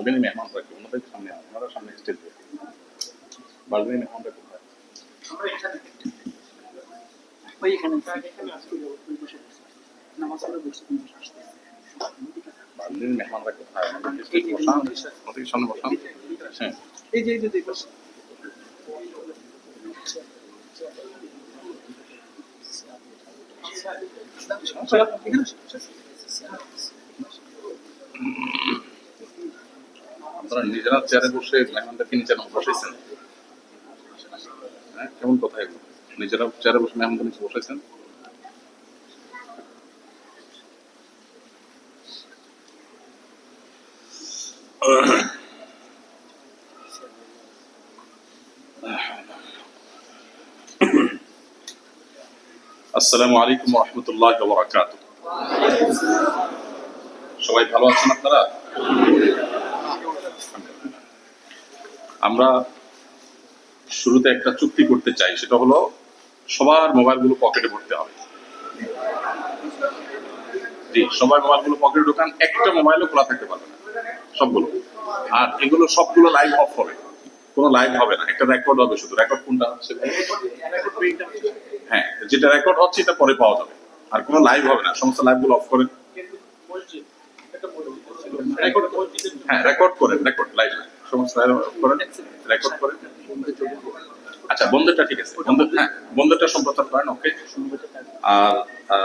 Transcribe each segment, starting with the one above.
বালবিনী মেহমান রাখবে ওনাদের সামনে ওনারা সামনে স্টেজ বালবিনী মেহমানরা কোথায় ওই এখানে নামাজ পড়ে বসে কোনো আসতে। মেহমানরা কোথায় ওনাদেরকে স্টেজে বসান ওনাদেরকে সামনে বসান হ্যাঁ। এই যে এই যে দেখো আপনারা নিজেরা চেয়ারে বসে মেহমানদেরকে নিচে বসাইছেন। হ্যাঁ কেমন কথা নিজেরা চেয়ারে বসে মেহমানদের নিচে বসাইছেন? আসসালামু আলাইকুম রহমতুল্লাহ সবাই ভালো আছেন আপনারা? আমরা শুরুতে একটা চুক্তি করতে চাই, সেটা হলো সবার মোবাইলগুলো পকেটে ভরতে হবে। জি, সবার মোবাইলগুলো পকেটে ঢোকান, একটা মোবাইলও খোলা থাকতে পারবে না, সবগুলো। আর এগুলো সবগুলো লাইভ অফ হবে। কোনো লাইভ হবে না, একটা রেকর্ড হবে শুধু। রেকর্ড কোনটা? হচ্ছে হ্যাঁ যেটা রেকর্ড হচ্ছে, এটা পরে পাওয়া যাবে। আর কোনো লাইভ হবে না, সমস্ত লাইভগুলো অফ করেন। হ্যাঁ রেকর্ড রেকর্ড লাইভ রেকর্ড আচ্ছা বন্ধুটা ঠিক আছে। বন্ধু হ্যাঁ বন্ধুটা সম্প্রচার করেন ওকে আর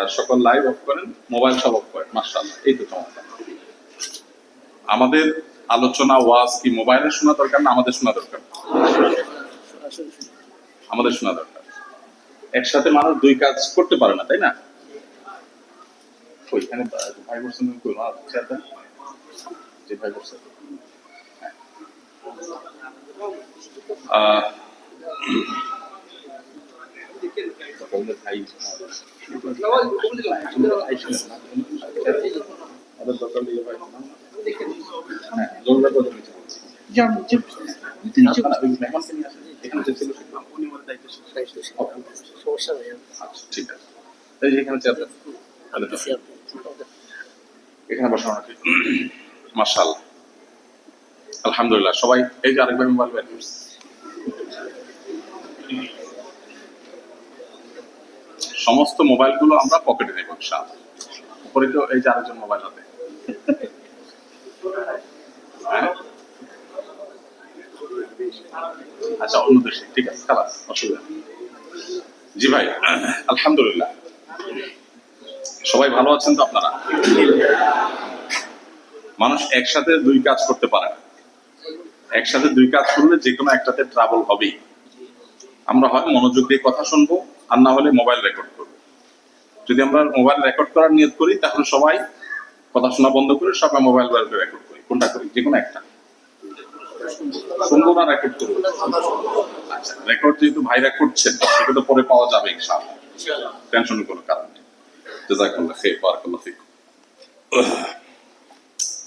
সকল লাইভ অফ করেন মোবাইল সব অফ করেন এই তো আমাদের আলোচনা ওয়াজ কি মোবাইলে শোনা দরকার না আমাদের শোনা দরকার? আমাদের শোনা দরকার। একসাথে মানুষ দুই কাজ করতে পারে না, তাই না? ওইখানে চেয়ার ভাই বলছেন হ্যাঁ। আহ, বললে ভাই ভাই ছিলেন না। আমাদের দরকার নেই ভাই হ্যাঁ জরুরি কথা নিচে বলছি যান যে নিচে আপনারা ওই মেহমানকে নিয়ে আসেন এখানে যে ছিল সেটা উনি আমার দায়িত্ব সমস্যা নেই আচ্ছা ঠিক আছে এই যে এখানে চেয়ার দেন তাহলে তো এখানে বসানো নাকি মার্শাল্লাহ আলহামদুলিল্লাহ, সবাই এই যে আরেকবার করছে সমস্ত মোবাইলগুলো আমরা পকেটে নেব উপরে তো এই যে আরেকজন মোবাইল হাতে হ্যাঁ? আচ্ছা অন্য দেশে। ঠিক আছে খালাস অসুবিধা জি ভাই, আলহামদুলিল্লাহ। সবাই ভালো আছেন তো আপনারা? মানুষ একসাথে দুই কাজ করতে পারে না। একসাথে দুই কাজ করলে যে কোনো একটাতে ট্রাভেল হবেই। আমরা হয় মনোযোগ দিয়ে কথা শুনব আর না হলে মোবাইল রেকর্ড করব। যদি আমরা মোবাইল রেকর্ড করার নিয়ত করি তাহলে সবাই কথা শোনা বন্ধ করে সবাই মোবাইল রেকর্ড করি কোনটা করি? যে কোনো একটা। শুনব না রেকর্ড করব। আচ্ছা রেকর্ড যেহেতু ভাইরা করছেন সেটা তো পরে পাওয়া যাবে টেনশনের কোনো কারণ নেই। জাজাকুল্লাহ খাইর বারাকাল্লাহ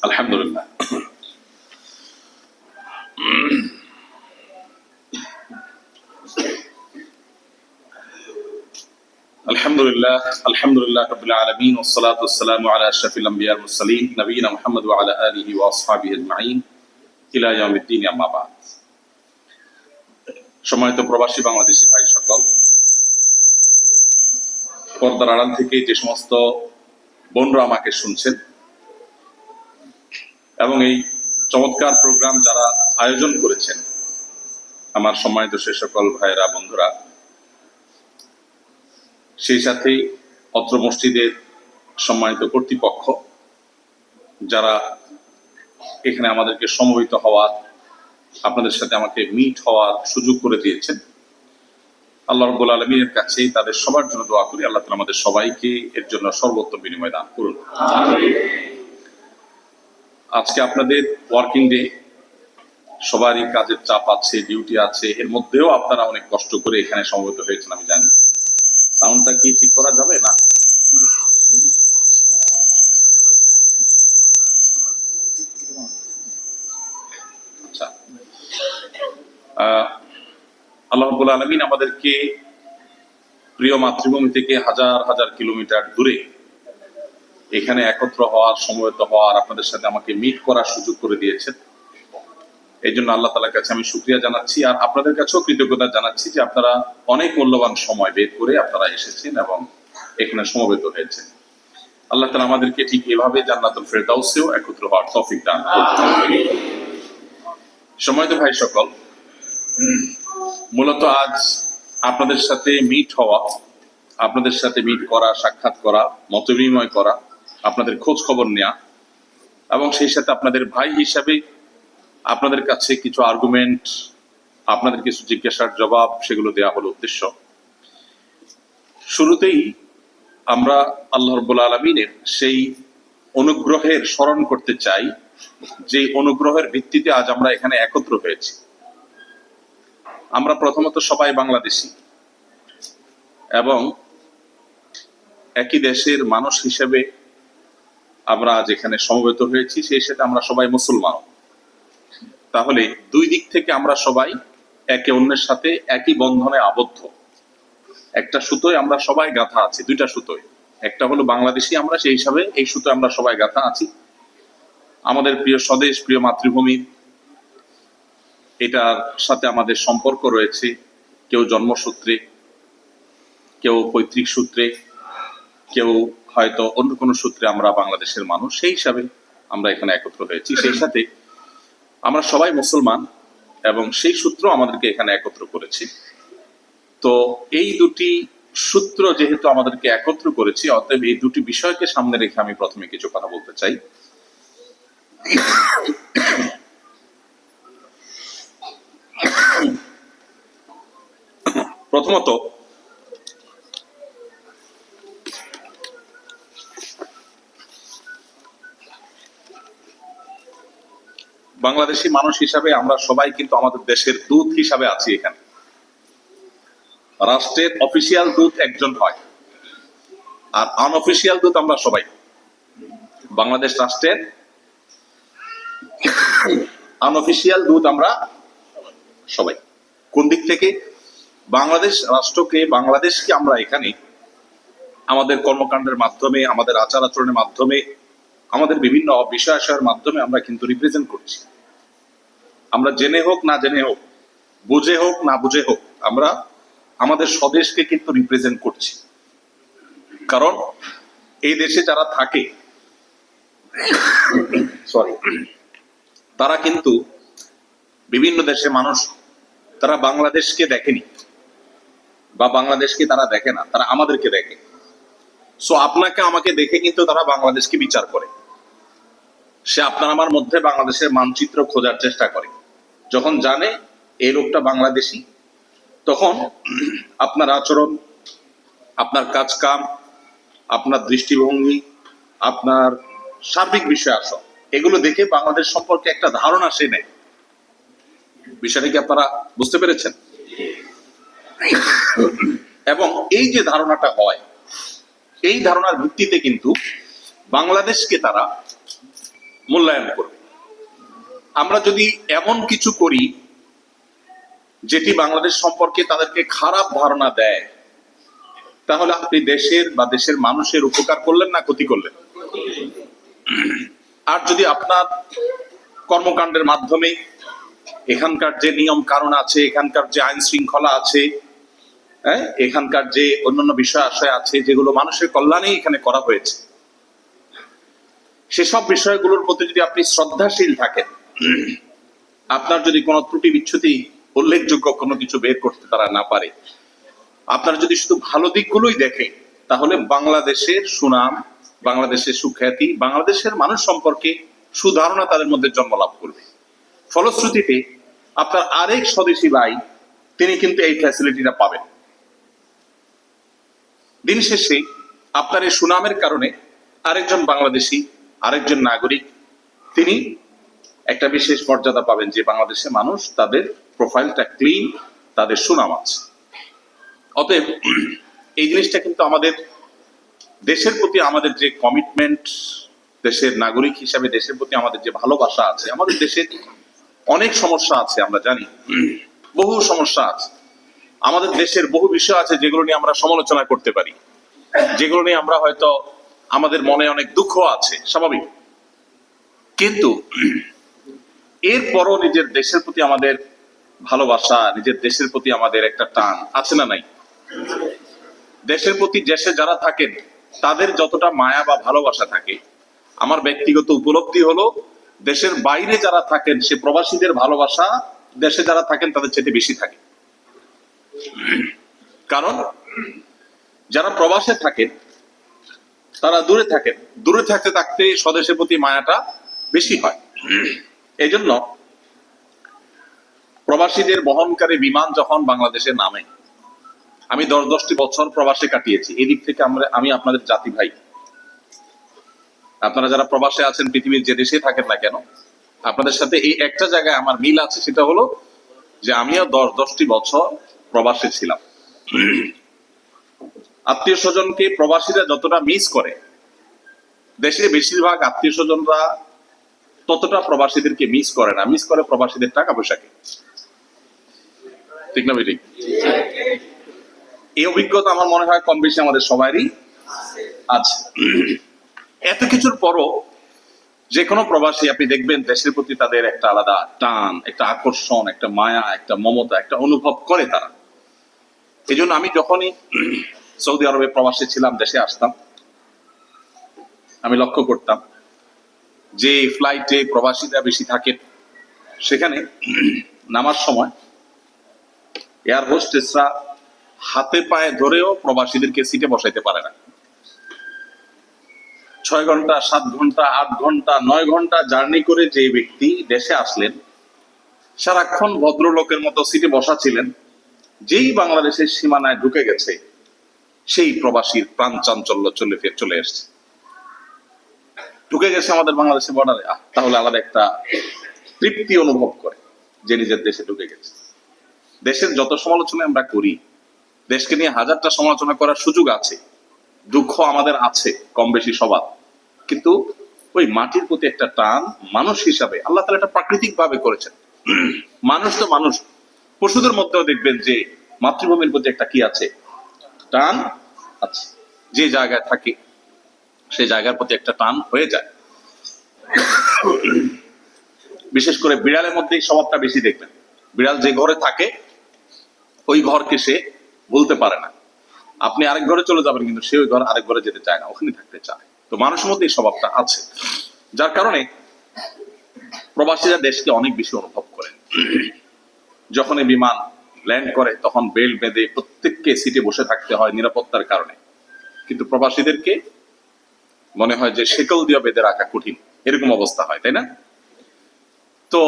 আলহামদুলিল্লাহ। আলহামদুলিল্লাহ আলহামদুলিল্লাহ রবিল আলমিন ওসলাত ওসালাম আলা আশরাফিল আম্বিয়ার মুসালিম নবীন মোহাম্মদ আলা আলিহি ওয়া আসহাবিহি আজমাইন, ইলা ইয়াউমিদ্দিন, আম্মা বাদ। সম্মানিত প্রবাসী বাংলাদেশি ভাই সকল, পর্দার আড়াল থেকে যে সমস্ত বোনরা আমাকে শুনছেন এবং এই চমৎকার প্রোগ্রাম যারা আয়োজন করেছেন, আমার সম্মানিত সে সকল ভাইয়েরা, বন্ধুরা, সেই সাথে অত্র মসজিদের সম্মানিত কর্তৃপক্ষ, যারা এখানে আমাদেরকে সমবেত হওয়ার, আপনাদের সাথে আমাকে মিট হওয়ার সুযোগ করে দিয়েছেন, আল্লাহ রব্বুল আলমীর কাছে তাদের সবার জন্য দোয়া করি। আল্লাহ তালা আমাদের সবাইকে এর জন্য সর্বোত্তম বিনিময় দান করুন। আজকে আপনাদের ওয়ার্কিং ডে সবারই কাজের চাপ আছে ডিউটি আছে। এর মধ্যেও আপনারা অনেক কষ্ট করে এখানে সমবেত হয়েছেন আমি জানি। সাউন্ডটা কি ঠিক করা যাবে না? আচ্ছা। আহ, আল্লাহ রাব্বুল আলমিন আমাদেরকে প্রিয় মাতৃভূমি থেকে হাজার হাজার কিলোমিটার দূরে এখানে একত্র হওয়ার সমবেত হওয়ার আপনাদের সাথে আমাকে মিট করার সুযোগ করে দিয়েছেন এই জন্য আল্লাহ তালার কাছে আমি শুক্রিয়া জানাচ্ছি আর আপনাদের কাছেও কৃতজ্ঞতা জানাচ্ছি যে আপনারা অনেক মূল্যবান সময় বের করে আপনারা এসেছেন এবং এখানে সমবেত হয়েছেন আল্লাহ তালা আমাদেরকে ঠিক এভাবে জান্নাতুল ফেরদাউসেও একত্র হওয়ার তৌফিক দান। সময় তো ভাই সকল মূলত আজ আপনাদের সাথে মিট হওয়া, আপনাদের সাথে মিট করা, সাক্ষাৎ করা, মতবিনিময় করা আপনাদের খোঁজ খবর নেওয়া এবং সেই সাথে আপনাদের ভাই হিসাবে আপনাদের কাছে কিছু আর্গুমেন্ট আপনাদের কিছু জিজ্ঞাসার জবাব, সেগুলো দেওয়া হলো উদ্দেশ্য। শুরুতেই আমরা আল্লাহ রব্বুল আলমিনের সেই অনুগ্রহের স্মরণ করতে চাই, যে অনুগ্রহের ভিত্তিতে আজ আমরা এখানে একত্র হয়েছি। আমরা প্রথমত সবাই বাংলাদেশি এবং একই দেশের মানুষ হিসেবে আমরা যেখানে সমবেত হয়েছি, সেই সাথে আমরা সবাই মুসলমান। তাহলে দুই দিক থেকে আমরা সবাই একে অন্যের সাথে একই বন্ধনে আবদ্ধ। একটা সুতোয় আমরা সবাই গাথা আছি, দুইটা সুতোয়। একটা হলো বাংলাদেশি আমরা, সেই হিসাবে এই সুতোয় আমরা সবাই গাথা আছি। আমাদের প্রিয় স্বদেশ, প্রিয় মাতৃভূমি, এটার সাথে আমাদের সম্পর্ক রয়েছে। কেউ জন্মসূত্রে, কেউ পৈতৃক সূত্রে, কেউ হয়তো অন্য কোনো সূত্রে আমরা বাংলাদেশের মানুষ, সেই হিসাবে আমরা এখানে একত্র হয়েছি। সেই সাথে আমরা সবাই মুসলমান এবং সেই সূত্র আমাদেরকে এখানে একত্র করেছে। তো এই দুটি সূত্র যেহেতু আমাদেরকে একত্র করেছি, অতএব এই দুটি বিষয়কে সামনে রেখে আমি প্রথমে কিছু কথা বলতে চাই। প্রথমত বাংলাদেশি মানুষ হিসাবে আমরা সবাই কিন্তু আমাদের দেশের দূত হিসাবে আছি এখানে। রাষ্ট্রের অফিসিয়াল দূত একজন হয়। আর আনঅফিসিয়াল দূত আমরা সবাই। বাংলাদেশ রাষ্ট্রের আনঅফিসিয়াল দূত আমরা সবাই। কোন দিক থেকে? বাংলাদেশ রাষ্ট্রকে, বাংলাদেশকে আমরা এখানে আমাদের কর্মকাণ্ডের মাধ্যমে, আমাদের আচার আচরণের মাধ্যমে আমাদের বিভিন্ন বিষয় আশয়ের মাধ্যমে আমরা কিন্তু রিপ্রেজেন্ট করছি। আমরা জেনে হোক, না জেনে হোক, বুঝে হোক, না বুঝে হোক, আমরা আমাদের স্বদেশকে কিন্তু রিপ্রেজেন্ট করছি। কারণ এই দেশে যারা থাকে সরি তারা কিন্তু বিভিন্ন দেশে মানুষ, তারা বাংলাদেশকে দেখেনি বা বাংলাদেশকে তারা দেখে না, তারা আমাদেরকে দেখে। সো আপনাকে আমাকে দেখে কিন্তু তারা বাংলাদেশকে বিচার করে। সে আপনার আমার মধ্যে বাংলাদেশের মানচিত্র খোঁজার চেষ্টা করে। যখন জানে এই লোকটা বাংলাদেশি, তখন আপনার আচরণ, আপনার কাজ কাম আপনার দৃষ্টিভঙ্গি, আপনার সার্বিক বিষয় আসো এগুলো দেখে বাংলাদেশ সম্পর্কে একটা ধারণা সে নেয়। বিষয়টা কি আপনারা বুঝতে পেরেছেন? এবং এই যে ধারণাটা হয়, এই ধারণার ভিত্তিতে কিন্তু বাংলাদেশকে তারা মূল্যায়ন করবে। আমরা যদি এমন কিছু করি, যেটি বাংলাদেশ সম্পর্কে তাদেরকে খারাপ ধারণা দেয়, তাহলে আপনি দেশের বা দেশের মানুষের উপকার করলেন না ক্ষতি করলেন? আর যদি আপনার কর্মকাণ্ডের মাধ্যমে এখানকার যে নিয়ম কারণ আছে, এখানকার যে আইন শৃঙ্খলা আছে হ্যাঁ এখানকার যে অন্যান্য বিষয় আশয় আছে, যেগুলো মানুষের কল্যাণেই এখানে করা হয়েছে সেসব বিষয়গুলোর প্রতি যদি আপনি শ্রদ্ধাশীল থাকেন, আপনার যদি কোনো ত্রুটি বিচ্ছুতি, উল্লেখযোগ্য কোনো কিছু বের করতে তারা না পারে, আপনার যদি শুধু ভালো দিকগুলোই দেখে তাহলে বাংলাদেশের সুনাম, বাংলাদেশের সুখ্যাতি, বাংলাদেশের মানুষ সম্পর্কে সুধারণা তাদের মধ্যে জন্ম লাভ করবে। ফলশ্রুতিতে, আপনার আরেক স্বদেশী ভাই, তিনি কিন্তু এই ফ্যাসিলিটিটা পাবেন। দিন শেষে, আপনার এই সুনামের কারণে আরেকজন বাংলাদেশি আরেকজন নাগরিক, তিনি একটা বিশেষ মর্যাদা পাবেন যে বাংলাদেশের মানুষ তাদের প্রোফাইলটা ক্লিন, তাদের সুনাম আছে। অতএব এই জিনিসটা কিন্তু আমাদের দেশের প্রতি আমাদের যে কমিটমেন্ট দেশের নাগরিক হিসাবে দেশের প্রতি আমাদের যে ভালোবাসা আছে, আমাদের দেশের অনেক সমস্যা আছে, আমরা জানি। বহু সমস্যা আছে। আমাদের দেশের বহু বিষয় আছে যেগুলো নিয়ে আমরা সমালোচনা করতে পারি। যেগুলো নিয়ে আমরা হয়তো আমাদের মনে অনেক দুঃখ আছে, স্বাভাবিক। কিন্তু এরপরও নিজের দেশের প্রতি আমাদের ভালোবাসা, নিজের দেশের প্রতি আমাদের একটা টান আছে না নাই? দেশের প্রতি দেশে যারা থাকেন, তাদের যতটা মায়া বা ভালোবাসা থাকে, আমার ব্যক্তিগত উপলব্ধি হলো, দেশের বাইরে যারা থাকেন, সে প্রবাসীদের ভালোবাসা, দেশে যারা থাকেন, তাদের চেয়ে বেশি থাকে। কারণ, যারা প্রবাসে থাকেন তারা দূরে থাকেন। দূরে থাকতে থাকতে স্বদেশের প্রতি মায়াটা বেশি হয়। এই জন্য প্রবাসীদের বহনকারী বিমান যখন বাংলাদেশে নামে, আমি দশ দশটি বছর প্রবাসে কাটিয়েছি। এদিক থেকে আমরা, আমি আপনাদের জাতি ভাই। আপনারা যারা প্রবাসে আছেন, পৃথিবীর যে দেশে থাকেন না কেন, আপনাদের সাথে এই একটা জায়গায় আমার মিল আছে, সেটা হলো যে আমিও দশ দশটি বছর প্রবাসে ছিলাম। আত্মীয় স্বজনকে প্রবাসীরা যতটা মিস করে, দেশে বেশিরভাগ আত্মীয় স্বজনরা ততটা প্রবাসীদেরকে মিস করে না। মিস করে প্রবাসীদের টাকা পয়সাকে ঠিক না ভাই ঠিক এই অভিজ্ঞতা আমার মনে হয় কম বেশি আমাদের সবারই আছে। এত কিছুর পরও যে কোনো প্রবাসী আপনি দেখবেন দেশের প্রতি তাদের একটা আলাদা টান, একটা আকর্ষণ, একটা মায়া, একটা মমতা, একটা অনুভব করে তারা। এই জন্য আমি যখনই সৌদি আরবে প্রবাসী ছিলাম, দেশে আসতাম। আমি লক্ষ্য করতাম যে ফ্লাইটে প্রবাসীরা বেশি থাকেন। সেখানে নামার সময় এয়ার হোস্টেসরা হাতে পায়ে ধরেও প্রবাসীদেরকে সিটে বসাইতে পারে না। ছয় ঘণ্টা, সাত ঘণ্টা, আট ঘণ্টা, নয় ঘণ্টা জার্নি করে যে ব্যক্তি দেশে আসলেন, সারাক্ষণ ভদ্রলোকের মতো সিটে বসা ছিলেন, যেই বাংলাদেশের সীমানায় ঢুকে গেছে। সেই প্রবাসীর প্রাণ চাঞ্চল্য চলে চলে এসছে। ঢুকে গেছে আমাদের বাংলাদেশের বর্ডারে তাহলে আলাদা একটা তৃপ্তি অনুভব করে যে নিজের দেশে ঢুকে গেছে। দেশের যত সমালোচনা আমরা করি, দেশকে নিয়ে হাজারটা সমালোচনা করার সুযোগ আছে, দুঃখ আমাদের আছে কম বেশি সবার। কিন্তু ওই মাটির প্রতি একটা টান মানুষ হিসাবে আল্লাহ তালা এটা প্রাকৃতিক ভাবে করেছেন। মানুষ তো মানুষ। পশুদের মধ্যেও দেখবেন যে মাতৃভূমির প্রতি একটা কি আছে? টান আছে। যে জায়গায় থাকে সেই জায়গার প্রতি একটা টান হয়ে যায়। বিশেষ করে বিড়ালের মধ্যেই স্বভাবটা বেশি দেখবেন। বিড়াল যে ঘরে থাকে, ওই ঘরকে সে ভুলতে পারে না। আপনি আরেক ঘরে চলে যাবেন, কিন্তু সে ওই ঘর আরেক ঘরে যেতে চায় না, ওখানে থাকতে চায়। তো মানুষের মধ্যে এই স্বভাবটা আছে। যার কারণে প্রবাসীরা দেশকে অনেক বেশি অনুভব করেন। যখন এই বিমান ল্যান্ড করে, তখন বেল বেঁধে প্রত্যেককে সিটে বসে থাকতে হয় নিরাপত্তার কারণে। কিন্তু প্রবাসীদেরকে মনে হয় যে শেকল দিয়ে বেঁধে রাখা কঠিন। এরকম অবস্থা হয়, তাই না? তো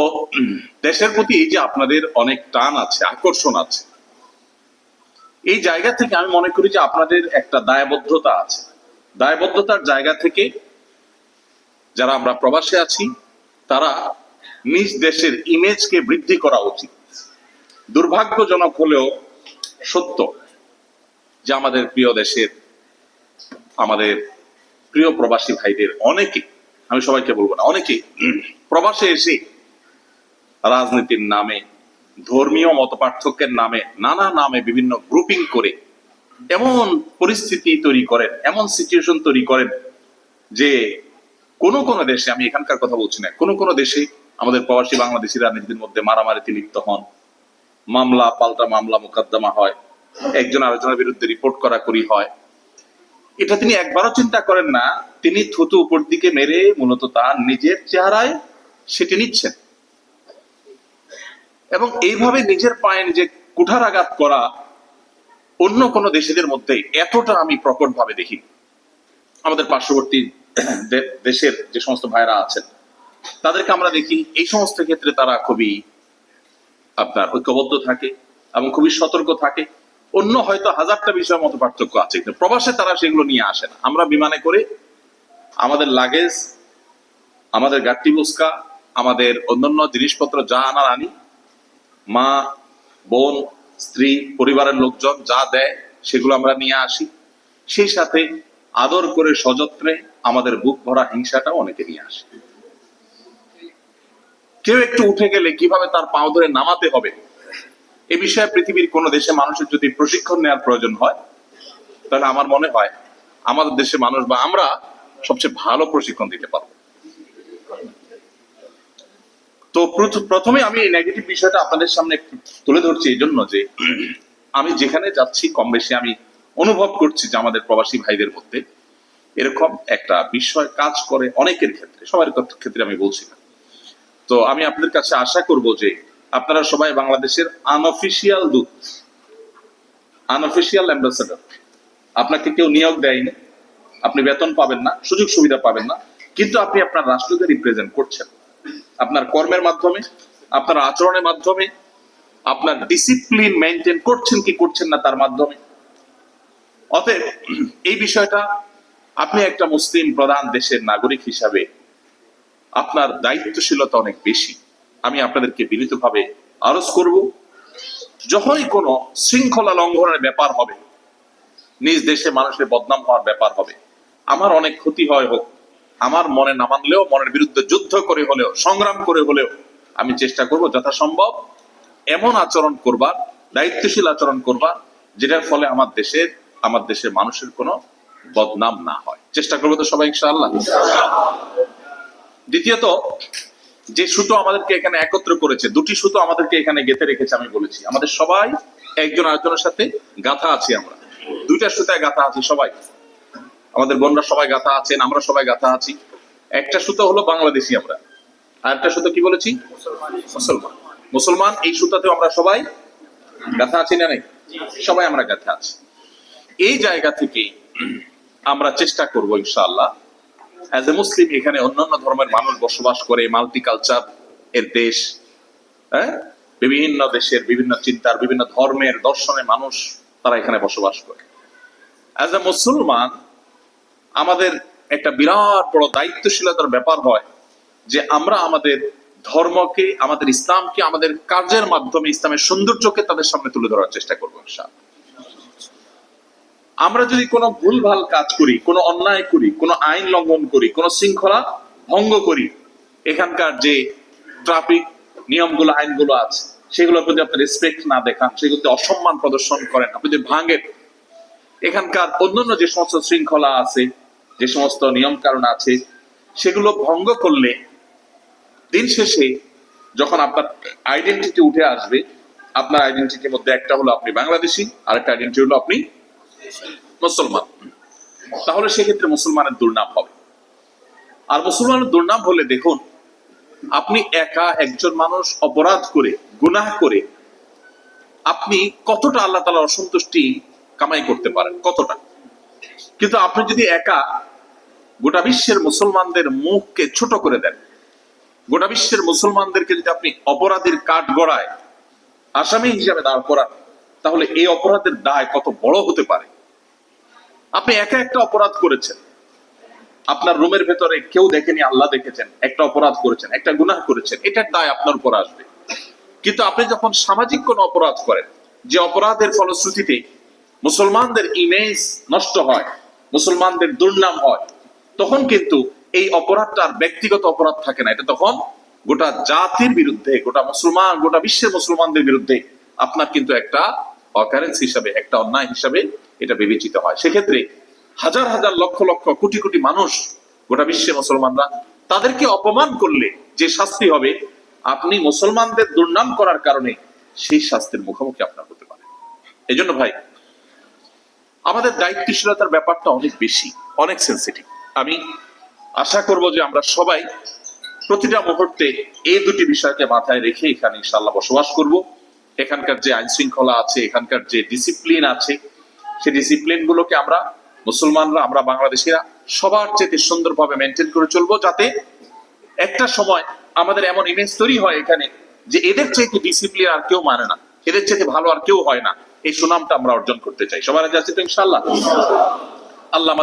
দেশের প্রতি এই যে আপনাদের অনেক টান আছে, আকর্ষণ আছে, এই জায়গা থেকে আমি মনে করি যে আপনাদের একটা দায়বদ্ধতা আছে। দায়বদ্ধতার জায়গা থেকে যারা আমরা প্রবাসে আছি, তারা নিজ দেশের ইমেজকে বৃদ্ধি করা উচিত। দুর্ভাগ্যজনক হলেও সত্য যে আমাদের প্রিয় দেশের, আমাদের প্রিয় প্রবাসী ভাইদের অনেকে আমি সবাইকে বলব না অনেকে প্রবাসে এসে রাজনীতির নামে, ধর্মীয় মত পার্থক্যের নামে, নানা নামে বিভিন্ন গ্রুপিং করে এমন পরিস্থিতি তৈরি করেন, এমন সিচুয়েশন তৈরি করেন যে কোন কোন দেশে, আমি এখানকার কথা বলছি না, কোন কোন দেশে আমাদের প্রবাসী বাংলাদেশিরা নিজেদের মধ্যে মারামারিতে লিপ্ত হন মামলা, পাল্টা মামলা মোকদ্দমা হয়। একজন আরেকজনের বিরুদ্ধে রিপোর্ট করা করি হয়। এটা তিনি একবারও চিন্তা করেন না। তিনি থুতু উপর দিকে মেরে মূলত তার নিজের চেহারায় সেটি নিচ্ছেন। এবং এইভাবে নিজের পায়ে নিজে কুঠারাঘাত করা অন্য কোন দেশেদের মধ্যে এতটা আমি প্রকট ভাবে দেখি। আমাদের পার্শ্ববর্তী দেশের যে সমস্ত ভাইরা আছেন, তাদেরকে আমরা দেখি, এই সমস্ত ক্ষেত্রে তারা খুবই আপনার ঐক্যবদ্ধ থাকে এবং খুবই সতর্ক থাকে। অন্য হয়তো হাজারটা বিষয়ের মতো পার্থক্য আছে। কিন্তু প্রবাসে তারা সেগুলো নিয়ে আসে না। আমরা বিমানে করে আমাদের লাগেজ আমাদের গাট্টি বুস্কা আমাদের অন্যান্য জিনিসপত্র যা আনার আনি। মা, বোন, স্ত্রী, পরিবারের লোকজন যা দেয় সেগুলো আমরা নিয়ে আসি। সেই সাথে আদর করে সযত্নে আমাদের বুক ভরা হিংসাটাও অনেকে নিয়ে আসে। কেউ একটু উঠে গেলে কীভাবে তার পাও ধরে নামাতে হবে? এ বিষয়ে পৃথিবীর কোন দেশে মানুষের যদি প্রশিক্ষণ নেওয়ার প্রয়োজন হয়, তাহলে আমার মনে হয় আমাদের দেশে মানুষ বা আমরা সবচেয়ে ভালো প্রশিক্ষণ দিতে পারব। তো প্রথমে আমি নেগেটিভ বিষয়টা আপনাদের সামনে তুলে ধরছি এই জন্য যে আমি যেখানে যাচ্ছি, কম বেশি আমি অনুভব করছি যে আমাদের প্রবাসী ভাইদের মধ্যে এরকম একটা বিষয় কাজ করে অনেকের ক্ষেত্রে সবার ক্ষেত্রে আমি বলছি না। তো আমি আপনাদের কাছে আশা করব যে আপনারা সবাই বাংলাদেশের আনঅফিসিয়াল দূত আনঅফিসিয়াল অ্যাম্বাসেডর আপনাকে কেউ নিয়োগ দেয়নি, আপনি বেতন পাবেন না, সুযোগ সুবিধা পাবেন না, কিন্তু আপনি আপনার রাষ্ট্রকে রিপ্রেজেন্ট করছেন। আপনার কর্মের মাধ্যমে, আপনার আচরণের মাধ্যমে, আপনার ডিসিপ্লিন মেনটেন করছেন কি করছেন না তার মাধ্যমে। অতএব, এই বিষয়টা আপনি একটা মুসলিম প্রধান দেশের নাগরিক হিসাবে আপনার দায়িত্বশীলতা অনেক বেশি। আমি আপনাদেরকে বিনীতভাবে আরজ করব, যখনই কোনো শৃঙ্খলা লঙ্ঘনের ব্যাপার হবে, নিজ দেশে মানুষের বদনাম হওয়ার ব্যাপার হবে, আমার অনেক ক্ষতি হয় হোক, আমার মনে না মানলেও, মনের বিরুদ্ধে যুদ্ধ করে হলেও, সংগ্রাম করে হলেও, আমি চেষ্টা করব যথাসম্ভব এমন আচরণ করবার, দায়িত্বশীল আচরণ করবার, যেটার ফলে আমার দেশের আমার দেশের মানুষের কোনো বদনাম না হয়। চেষ্টা করব তো সবাই, ইনশাআল্লাহ। দ্বিতীয়ত, যে সুতো আমাদেরকে এখানে একত্র করেছে, দুটি সুতো আমাদেরকে এখানে গেঁথে রেখেছে আমি বলেছি। আমাদের সবাই একজন আরেকজনের সাথে গাথা আছি আমরা। দুইটা সুতায় গাথা আছি সবাই। আমাদের বোনরা সবাই গাথা আছেন, আমরা সবাই গাথা আছি। একটা সুতো হলো বাংলাদেশি আমরা। আর একটা সুতো কি বলেছি? মুসলমান। মুসলমান, এই সুতাতে আমরা সবাই গাথা আছি না নেই? সবাই আমরা গাথা আছি। এই জায়গা থেকে আমরা চেষ্টা করব ইনশাআল্লাহ অ্যাজ এ মুসলিম এখানে অন্যান্য ধর্মের মানুষ বসবাস করে মাল্টি কালচার এর দেশ হ্যাঁ? বিভিন্ন দেশের বিভিন্ন চিন্তার, বিভিন্ন ধর্মের দর্শনের মানুষ তারা এখানে বসবাস করে। অ্যাজ এ মুসলমান, আমাদের একটা বিরাট বড় দায়িত্বশীলতার ব্যাপার হয় যে আমরা আমাদের ধর্মকে, আমাদের ইসলামকে, আমাদের কাজের মাধ্যমে ইসলামের সৌন্দর্যকে তাদের সামনে তুলে ধরার চেষ্টা করব, ইনশাআল্লাহ। আমরা যদি কোনো ভুলভাল কাজ করি, কোনো অন্যায় করি, কোনো আইন লঙ্ঘন করি, কোনো শৃঙ্খলা ভঙ্গ করি, এখানকার যে ট্রাফিক নিয়মগুলো, আইনগুলো আছে, সেগুলোর প্রতি আপনি রেসপেক্ট না দেখান, সেগুলোতে অসম্মান প্রদর্শন করেন, আপনি যদি ভাঙেন, এখানকার অন্যান্য যে সমস্ত শৃঙ্খলা আছে, যে সমস্ত নিয়ম কারণ আছে, সেগুলো ভঙ্গ করলে দিন শেষে যখন আপনার আইডেন্টিটি উঠে আসবে, আপনার আইডেন্টিটির মধ্যে একটা হলো আপনি বাংলাদেশি আর একটা আইডেন্টিটি হলো আপনি মুসলমান। তাহলে সেক্ষেত্রে মুসলমানের দুর্নাম হবে। আর মুসলমানের দুর্নাম হলে দেখুন, আপনি একা একজন মানুষ অপরাধ করে, গুনাহ করে, আপনি কতটা আল্লাহ তালার অসন্তুষ্টি কামাই করতে পারেন? কতটা? কিন্তু আপনি যদি একা, গোটা বিশ্বের মুসলমানদের মুখকে ছোট করে দেন, গোটা বিশ্বের মুসলমানদেরকে যদি আপনি অপরাধীর কাঠ গড়ায় আসামি হিসাবে দাঁড় করান তাহলে এই অপরাধের দায় কত বড় হতে পারে? আপনি একা একটা অপরাধ করেছেন। আপনার রুমের ভেতরে কেউ দেখেনি, আল্লাহ দেখেছেন, একটা অপরাধ করেছেন, একটা গুনাহ করেছেন, এটার দায় আপনার উপর আসবে। কিন্তু আপনি যখন সামাজিক কোনো অপরাধ করেন, যে অপরাধের ফলশ্রুতিতে মুসলমানদের ইমেজ নষ্ট হয়, মুসলমানদের দুর্নাম হয়, তখন কিন্তু এই অপরাধটা আর ব্যক্তিগত অপরাধ থাকে না। এটা তখন গোটা জাতির বিরুদ্ধে, গোটা মুসলমান, গোটা বিশ্বের মুসলমানদের বিরুদ্ধে আপনার কিন্তু একটা অকারেন্স হিসাবে, একটা অন্যায় হিসাবে এটা বিবেচিত হয়। সেক্ষেত্রে হাজার হাজার লক্ষ লক্ষ কোটি কোটি মানুষ গোটা বিশ্বের মুসলমানরা তাদেরকে অপমান করলে যে শাস্তি হবে, আপনি মুসলমানদের দুর্নাম করার কারণে সেই শাস্তির মুখোমুখি আপনার হতে পারে। এই জন্য ভাই, আমাদের দায়িত্বশীলতার ব্যাপারটা অনেক বেশি, অনেক সেন্সিটিভ আমি আশা করব যে আমরা সবাই প্রতিটা মুহূর্তে এই দুটি বিষয়কে মাথায় রেখে এখানে ইনশাল্লাহ বসবাস করব। এখানকার যে আইন শৃঙ্খলা আছে, এখানকার যে ডিসিপ্লিন আছে, সেই ডিসিপ্লিন গুলোকে আমরা মুসলমানরা, আমরা বাংলাদেশিরা সবার চেয়ে সুন্দরভাবে মেনটেন করে চলবো যাতে একটা সময় আমাদের এমন ইমেজ তৈরি হয় এখানে যে এদের চাইতে ডিসিপ্লিন আর কেউ মানে না, এদের চাইতে ভালো আর কেউ হয় না। এই সুনামটা আমরা অর্জন করতে চাই। সবার কাছে তো ইনশাল্লাহ আল্লাহ